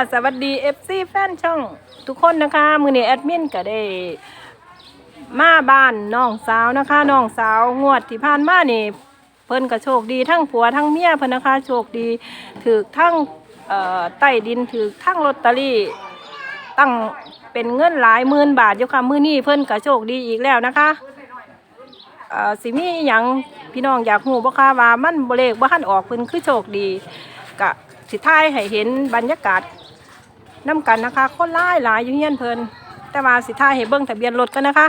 สวัสดี FC แฟนช่องทุกคนนะคะ มือนี้แอดมินก็ได้มาบ้านน้องสาวนะคะน้องสาวงวดที่ผ่านมานี่เพิ่นก็โชคดีทั้งผัวทั้งเมียเพิ่นนะคะโชคดีถือทั้งเอ่อใต้ดินถือทั้งลอตเตอรี่ตั้งเป็นเงินหลายหมื่นบาทอยู่ค่ะมือนี้เพิ่นก็โชคดีอีกแล้วนะคะเอ่อสิมีอหยังพี่น้องอยากฮู้บ่คะว่ามันบเลขบ่ทันออกเพิ่นคือโชคดีกะสิท้ายให้เห็นบรรยากาศ นํกันนะคะคนหลายหลายอยู่เฮียนเพิ่นแต่ว่าสิท้ายให้เบิ่งทะเบียนรถกันนะคะ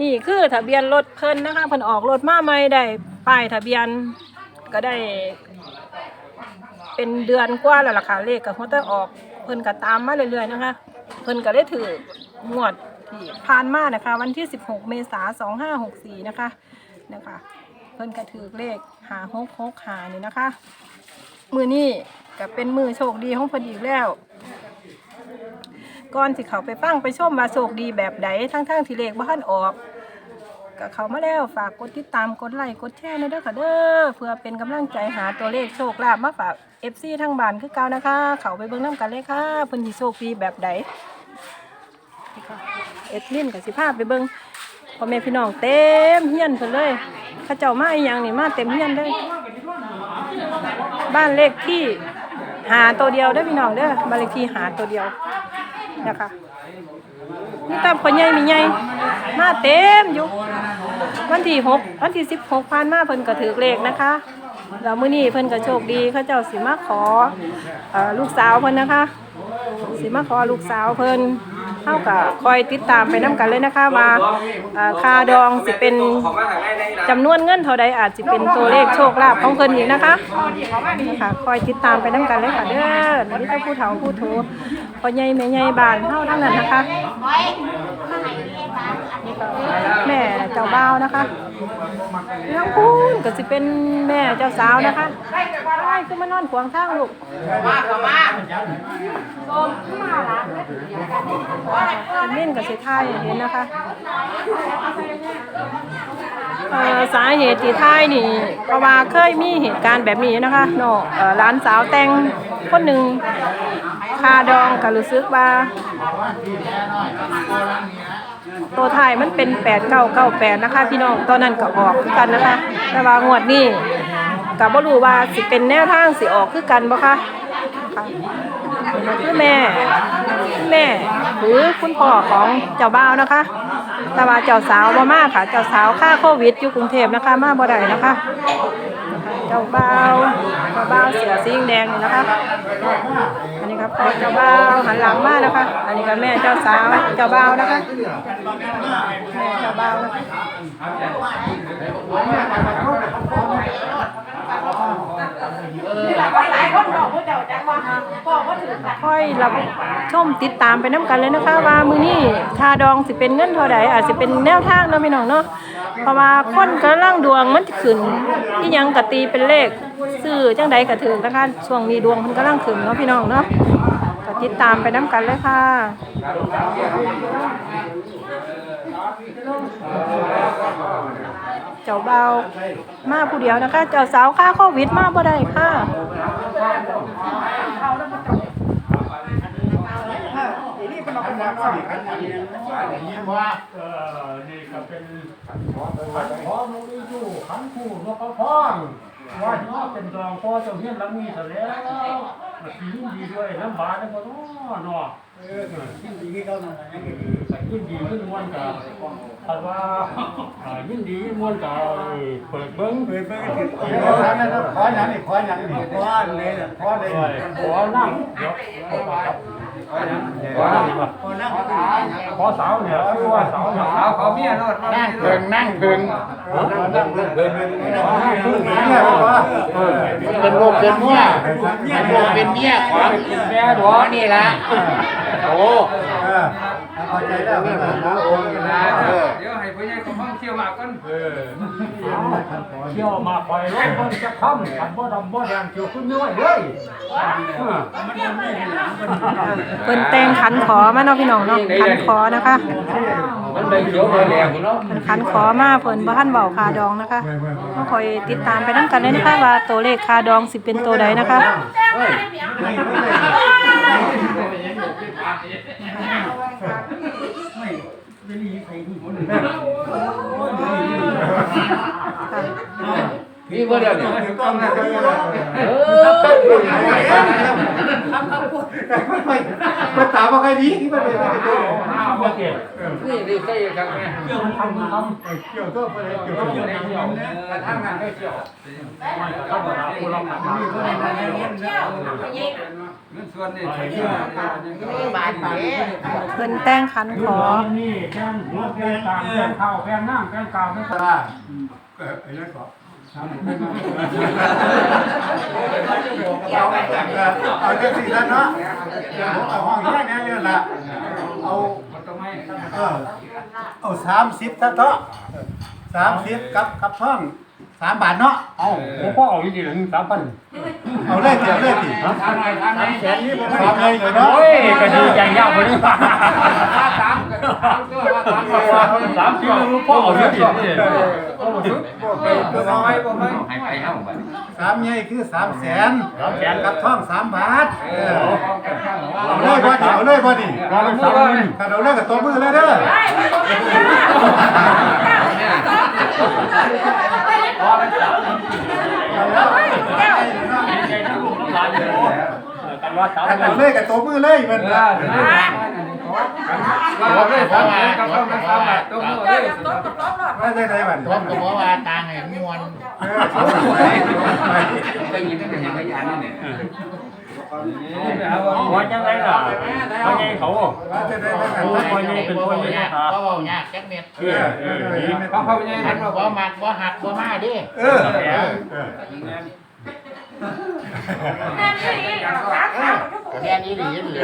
นี่คือทะเบียนรถเพิ่นนะคะเพิ่นออกรถมาใหม่ได้ป้ายทะเบียนก็ได้ เป็นเดือนกว่าแล้วล่ะค่ะเลขกับหัวแต่ออกเพิ่นก็ตามมาเรื่อยๆนะคะ เพิ่นก็ได้ถืองวดที่ผ่านมานะคะ วันที่ 16 เมษายน2564 นะคะนะคะ เพิ่นก็ถือเลขหาหกหกหานี่นะคะ มือนี้ก็เป็นมือโชคดีของเพิ่นอีกแล้ว ก่อนที่เขาไปฟังไปชมมาโชคดีแบบใดทั้งๆที่เลขบ้านออกก็เขามาแล้วฝากกดติดตามกดไลค์กดแชร์นะเด้อค่ะเด้อเพื่อเป็นกำลังใจหาตัวเลขโชคลาภมาฝาก FC ทั้งบ้านคือเก่านะคะ เขาไปเบิ่งน้ำกันเลยค่ะเพิ่นสิโชคดีแบบใดเอ็ดมินกับสิภาพไปเบิ่งพ่อแม่พี่น้องเต็มเฮียนเพิ่นเลยข้าเจ้ามาอีหยังนี่มาเต็มเฮียนเลยบ้านเลขที่หาตัวเดียวเด้พี่น้องเด้อบ้านเลขที่หาตัวเดียว นะคะนี่ตามคนใหญ่มีใหญ่มาเต็มอยู่วันที่หกวันที่สิบหกพันมาเพิ่นก็ถือเลขนะคะแล้วมื้อนี้เพิ่นก็โชคดีเขาเจ้าสิมาขออ่อลูกสาวเพิ่นนะคะ สิมาขอลูกสาวเพิ่น เฮาก็คอยติดตามไปนํกันเลยนะคะว่าอ่อค่าดองสิเป็นจำนวนเงินเท่าใดอาจจะเป็นตัวเลขโชคลาภของเพิ่นอีกนะคะค่ะคอยติดตามไปน้ำกันเลยค่ะเด้อนี่ต้องผู้เฒ่าผู้โถพ่อใหญ่แม่ใหญ่บ้านเฮาทั้งนั้นนะคะนี่ก็แม่เจ้าบ่าวนะคะแล้วคุณก็สิเป็นแม่เจ้าสาวนะคะไอ้คือมานอนขวางทางลูกมิ่นกับสิทายเห็นนะคะเอ่อสาเหตุที่ท้ายนี่เพราะว่าเคยมีเหตุการณ์แบบนี้นะคะเนาะเอ่อร้านสาวแต่งคนหนึ่งคาดองก็รู้สึกว่าตัวไทายมันเป็น8998นะคะ พี่น้องตอนนั้นก็ออกคือกันนะคะ แต่ว่างวดนี้ก็บ่รู้ว่าสิเป็นแนวทางสิออกคือกันบ่คะ คือแม่ แม่หรือคุณพ่อของเจ้าบ่าวนะคะ แต่ว่าเจ้าสาวบ่มากค่ะ เจ้าสาวค่าโควิดอยู่กรุงเทพนะคะ มาบ่ได้นะคะ เจ้าบ่าวเจ้าบ่าวเสือสีแดงนี่นะคะ อันนี้ครับเจ้าบ่าวหันหลังมานะคะ อันนี้ก็แม่เจ้าสาวเจ้าบ่าวนะคะ แม่เจ้าบ่าวนะคะค่ อยรับชมติดตามไปน้ำกันเลยนะคะ ว่ามือนี้คาดองสิเป็นเงินเท่าใดอาจจะเป็นแนวทางเนาะพี่น้องเนาะเพราะว่าคนกำลังดวงมันขึ้นที่ยังกะตีเป็นเลขซื้อจังใดกะถึงนะคะช่วงนี้ดวงมันกำลังขึ้นเนาะพี่น้องเนาะก็ติดตามไปน้ำกันเลยค่ะเจ้าเบามาผู้เดียวนะคะ เจ้าสาวค่าโควิดมาบ่ได้ค่ะ ว่าเออนี่ก็เป็นขันขอมงอีอยู่ขันคู่นกกระพองว่าที่ว่าเป็นรองพ่อเจ้าเฮียนลังนี้ซะแล้วมาสียินดีด้วยน้ำบาดน้ำบ่เนาะเนาะเออยินดีขึ้นแล้วนะยินดีขึ้นมวนกับแต่ว่าอ่ายินดีมวนกับเปิดเบิ้งเปิดเบิ้งขออย่างนี้ขออย่างนี้ขอเลยขอเลยขอนั่งเดี๋ยว ขอครับขอนั่งขอนั่งดีกว่าขอสาวเนี่ยคือว่าสาวเนี่ยเอาเขาเมียรถนั่งเพิงนั่งเพิงเป็นลูกเป็นเมียเป็นลูกเป็นเมียของแม่หดมออกนี่ละโอ้ เข้าใจแล้วนะโอ้ยนะเออเดี๋ยวให้พ่อใหญ่เขาห้องเที่ยวหมากกันเที่ยวมาคอยร้องมันจะค่ำขันบ่ดำบ่แดงเกี่ยวขึ้นน้อยเลยเพิ่นแต่งขันขอมาเนาะพี่น้องเนาะขันขอนะคะมันเป็นเขียวมาแดงคุณเนาะเพิ่นขันขอมาเพิ่นบ่ทันเว้าคาดองนะคะต้องคอยติดตามไปนํกันเลยนะคะว่าตัวเลขคาดองสิเป็นตัวใดนะคะ ไม่ไม่รีใไปนี่หมดเลย ดี๋ยวนี้ต้องนะเออภาษาว่าใครดีที่มันเป็นตัวอ้าวมาเก็บนี่นี่ใกล้กันไหมเกี่ยวทำทำเกี่ยวก็ไปเกี่ยวก็เกี่ยวเกี่ยวกระทั่งงานได้เกี่ยวเข้ามาคุณลองทำเงินส่วนนี่ใช้เงินบาทเพิ่นแต่งขันขอนี่แกงหัวแกงกลางแกงข้าวแกงน้ำแกงกลางไม่ตาเออไอ้นั่นก็ เอาเอาแค่สี่ท่านเนาะเอาห้องแค่นี้เนี่ยละเอามันต้องไม่เออเอาสามสิบท่านเถาะสามสิบกับกับท่องสามบาทเนาะเอาผมพ่อเอาอีกทีหนึ่งสามพันเอาเลยเดี๋ยวเลยสิทำไมทำไมแสนนี้ผมสามเลยเลยเนาะโอ้ยกระดีใจยาวไปเลยสาม สามตัวสามตัวสามสิบพ่อเอาอีกทีนี่บ่ไม่บ่ไม่ให้ไปเฮาบัดสามใหญ่คือสามแสนสามแสนกับท่องสามบาทเออออเอาเลยบ่ดิเอาเลยบ่ดิเราเป็นสามพันถ้าเอาเลยกับตัวมือเลยเด้อพอเป็นสามเอาแล้วใจทั้งลูกทั้งหลานเลยกันว่าสามถ้าพัเอานเลยกับตัวมือเลยมัน เออว่าได้สามกับเข้ามาสามบาทตัวมือได้ไม่ได้ได้บัดต้นก็บอกว่าต่างให้มวนเออสองบาทได้ยินตั้งแต่ยังไม่ยันนี่เนี่ยว่ายังไงล่ะว่าไงเขาว่าจะได้ได้กันโอ้ได้ยนี่เป็นบ่คนเว้ายังไงยากครับบ่เว้ายากจักเม็ดเออเออเออเขาเขาใหญ่หัท่านนบ่มักบ่หักบ่มาด้เออเออเออก็ แค่นี้ดีเลย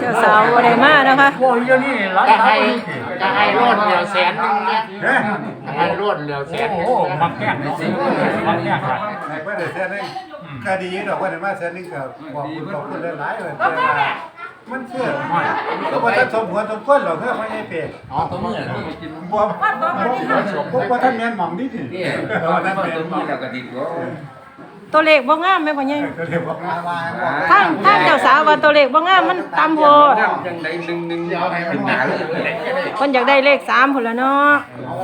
เจ้าสาวบ่ได้มานะคะโอ้ยนี่ร้านจะขายให้จะให้รวดเหลือแสนหนึงเนี่ยเฮ้ยจะให้รวดเหลือแสโอ้นหโหนึงมักแก้งเนาะมักแก้งครับว่าได้แสนนึงก็ดีดอกว่าได้มาแสนนึงก็ขอบคุณขอบคุณหลายๆเลยแต่ว่ามันเชื่อก็บ่ทันสมควรสมควรหรอกเฮ้ยไม่ให้เปรอ๋อตัวมือบ่บ่บ่ทันแม่นหม่องนี่สินี่เอตออนนั่นั้นนตัเป็วนนี้แล้วก็ดีกว่า ตัวเลขบ่งามแม่พ่อใหญ่ก็เรียกว่าทางทางเจ้าสาวว่าตัวเลขบ่งามมันต่ำโพดยังได้หนึ่งหนึ่งเอาให้มันหนาเลยเพิ่นอยากได้เลข3พุ่นล่ะเนาะเอา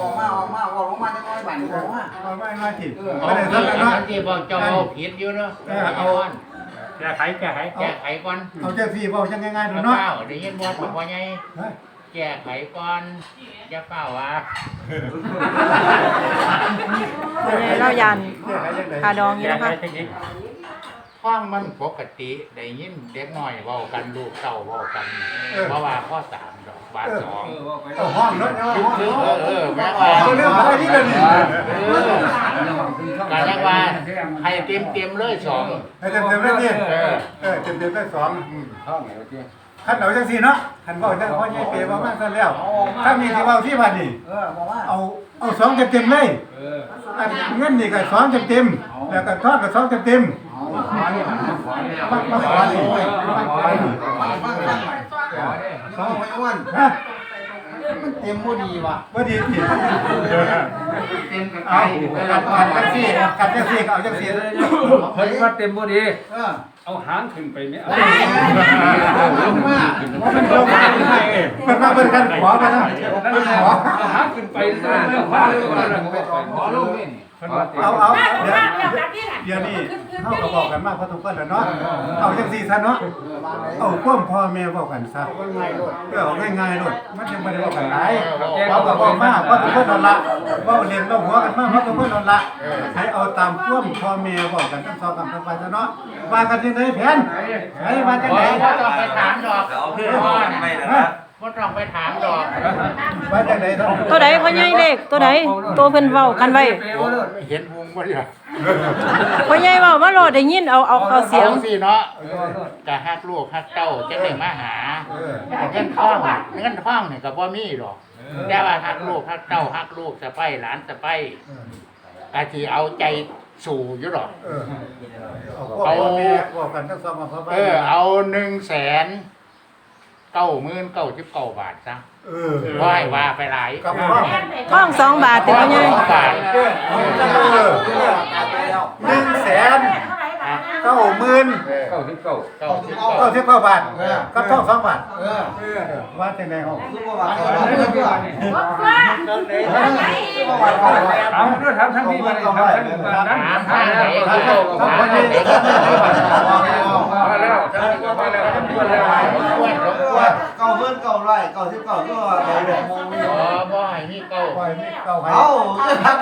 ไม่มาสิอ๋อไม่ได้ที่ทำกันเนาะที่บอกเจ้าเอาผิดอยู่เนาะเออเอาแก้ไขแก้ไขแก้ไขก่อนเอาจังซี่เว้าจังง่ายๆดูแล้วเนาะเปล่าได้ยินบ่พ่อใหญ่เฮ้ย แก้ไขก่อนอย่าเปล่าว่าพ่อใหญ่เรายันเรียกอะไรจังได๋คาดองอยู่แก้นะไขคะเทคนิคฟังมันปกติได้ยินเด็กน้อยเว้ากันลูกเต้าเว้ากันเพราะว่าข้อสามดอกบาทสองเอาห้องเนาะเอาห้องเอเนาะอเออแม่เอาว่าเรื่องอะไรนี่กันนี่การยังว่าให้เต็มเต็มๆเลยสองให้เต็มๆเลยนี่เออเออเต็มๆเลยสองห้องไหนวะเจ้ คันเอาจังซี่เนาะคันเว้าจังพ่อใหญ่เปรว่ามาซะแล้วถ้ามีที่เว้าที่บัดนี่เออบอกว่าเอาเอาสองเต็มๆเลยเอออันเงินนี่ก็สองเต็มๆแล้วก็ทอดก็สองเต็มๆมามาขอนี่มาขอนี่สองไม่อ้วนฮะมัน เต็มบ่ดีว่ะบ่ดีสิเต็มกับเอากันกันจังซี่กันจังซี่ก็เอาจังซี่เฮ้ยว่าเต็มบ่ดี เออเอาหางขึ้นไปเนี่ยลงมามันลงมาเพิ่นมาเพิ่นกันขอไปนะเพิ่นขอเอาหางขึ้นไปเรื่องว่าเรื่องว่าเรื่อง ว่าขอลูกนี่เอาเอาเดี๋ยวเดี๋ยวนี้เฮาก็บอกกันมาพอทุกคนแล้วเนาะเอาจังซี่ซะเนาะเอาความพ่อแม่เว้ากันซะง่ายๆโลดเออเอาง่ายๆโลดมันยังบ่ได้เว้ากันหลายเอาก็บอกมาพอทุกคนนั่นล่ะเว้าเรียนเว้าหัวกันมาพอทุกคนนั่นล่ะให้เอาตามความพ่อแม่เว้ากันทั้งสองกันทั้งไปซะเนาะว่ากันจังได๋แผนให้ว่าจังบ่ได๋บ่ต้องไปถามดอกพ่อน่ะฮะบ่ ต้องไปถามดอกว่าจังได๋เนาะตัวใดพ่อใหญ่เลขตัวใดตัวเพิ่นเว้ากันไว้เห็นพุงบ่ล่ะพ่อใหญ่เว้ามาโลดได้ยินเอาเอาเอาเสียงอาสิเนาะจะฮักลูกฮักเต้าจะได้มาหาเออเงินทองอะเงินทองนี่ก็บ่มีหรอกแต่ว่าฮักลูกฮักเต้าฮักลูกสะใภ้หลานสะใภ้ก็สิเอาใจสู่อยู่หรอกเออเอาพ่อแม่เว้ากันทั้งสองกันเออเอาหนึ่งแสน เก้าหมื่นเก้าสิบเก้าบาทซะเออว่าให้ว่าไปหลายกับพ่อท้องสองบาทติพ่อใหญ่บาทเออหนึ่งแสนเก้าหมื่นเก้าสิบเก้าเก้าสิบเก้าสิบเก้าบาทก็ท่องสองบาทเออว่าจังได๋ห้อง ถามด้วยถามทั้งที่มาเลยถามทั้งนั้นถามทางไหนเขาเจ้าก็ว่าทางไหนก็ว่ามาแล้วทั้งที่มาแล้วทั้งที่มาแล้วควรสมควรเก้าเพื่อนเก้าไร่เก้าสิบเก้าก็อะไรเนี่ยอ๋อบ่ให้มีเก้าปล่อยมีเก้าให้เอ้าเก้าท่าน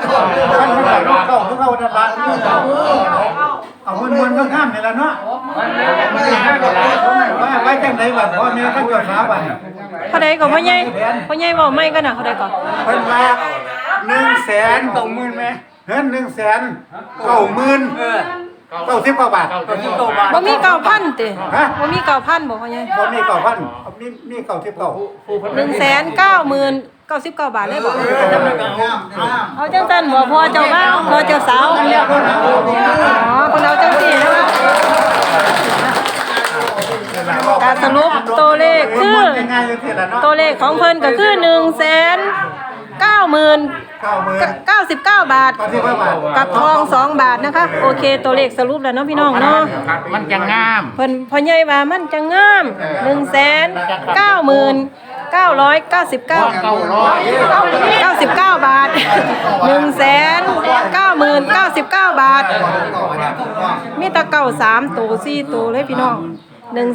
ผู้ใหญ่เก้าคือเก้าดันละเอามันมันก็งามนี่ล่ะเนาะมันแล้วมันได้ก็ได้ว่าไว้จังได๋บัดพ่อแม่ก็จดหาบัด เขาใดก็พ่อใหญ่พ่อใหญ่เว้าไม่กันน่ะเขาใดก็เพิ่นว่า1แสนต่อหมื่นแม่เงิน1แสนเก้าหมื่นเก้าสิบกว่าบาทเก้าสิบเก้าบาทบ่มี9,000ติฮะบ่มี9,000บ่พ่อใหญ่บ่มีเก้าพันมีมีเก้าสิบเก้า199,099บาทเลยบ่เอาจังซั่นบ่พอเจ้าบ่าวพอเจ้าสาวอ๋อเพิ่นเอาจังซี่นะคะ การสรุปตัวเลขคือง่ายๆเลยทีละเนาะตัวเลขของเพิ่นก็คือ1 9 0 0 0 0เก้าหมื่น99บาทเก้าสิบกว่าบาท กับทอง2บาทนะคะ โอเคตัวเลขสรุปแล้วเนาะพี่น้องเนาะมันจะงามเพิ่นพ่อใหญ่ว่ามันจะงาม1 9 9 9 9 9เก้าร้อย99บาท1 9 9 99บาทมีแตะเก่า3ตัว4ตัวเลยพี่น้อง 1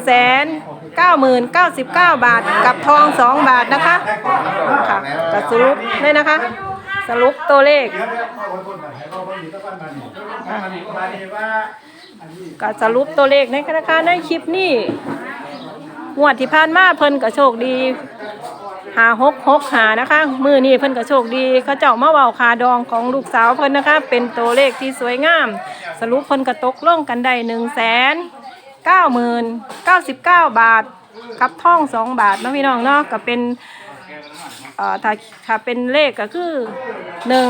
9 9 99 บาท กับทอง 2 บาทนะคะค่ะก็สรุปเลยนะคะ สรุปตัวเลขก็สรุปตัวเลขในธนาคารในคลิปนี้งวดที่ผ่านมาเพิ่นก็โชคดีหาหกหกหานะคะมือนี้เพิ่นก็โชคดีเขาเจ้ามาเว้าคาดองของลูกสาวเพิ่นนะคะ เป็นตัวเลขที่สวยงาม สรุปเพิ่นก็ตกลงกันได้หนึ่งแสน เก้าหมื่นเก้าสิบเก้าบาทกับท่องสองบาทเนาะพี่น้องเนาะก็เป็นเอ่อถ้าถ้าเป็นเลขก็คือหนึ่ง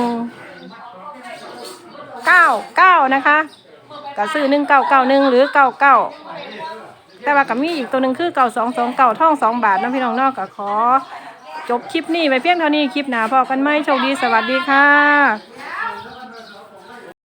เก้าเก้านะคะก็ซื้อหนึ่งเก้าเก้าหนึ่งหรือเก้าเก้าแต่ว่าก็มีอีกตัวหนึ่งคือเก้าสองสองเก้าท่องสองบาทน้องพี่น้องเนอกก็ขอ จบคลิปนี้ไปเพียงเท่านี้คลิปหนาพอกันไหมโชคดีสวัสดีค่ะ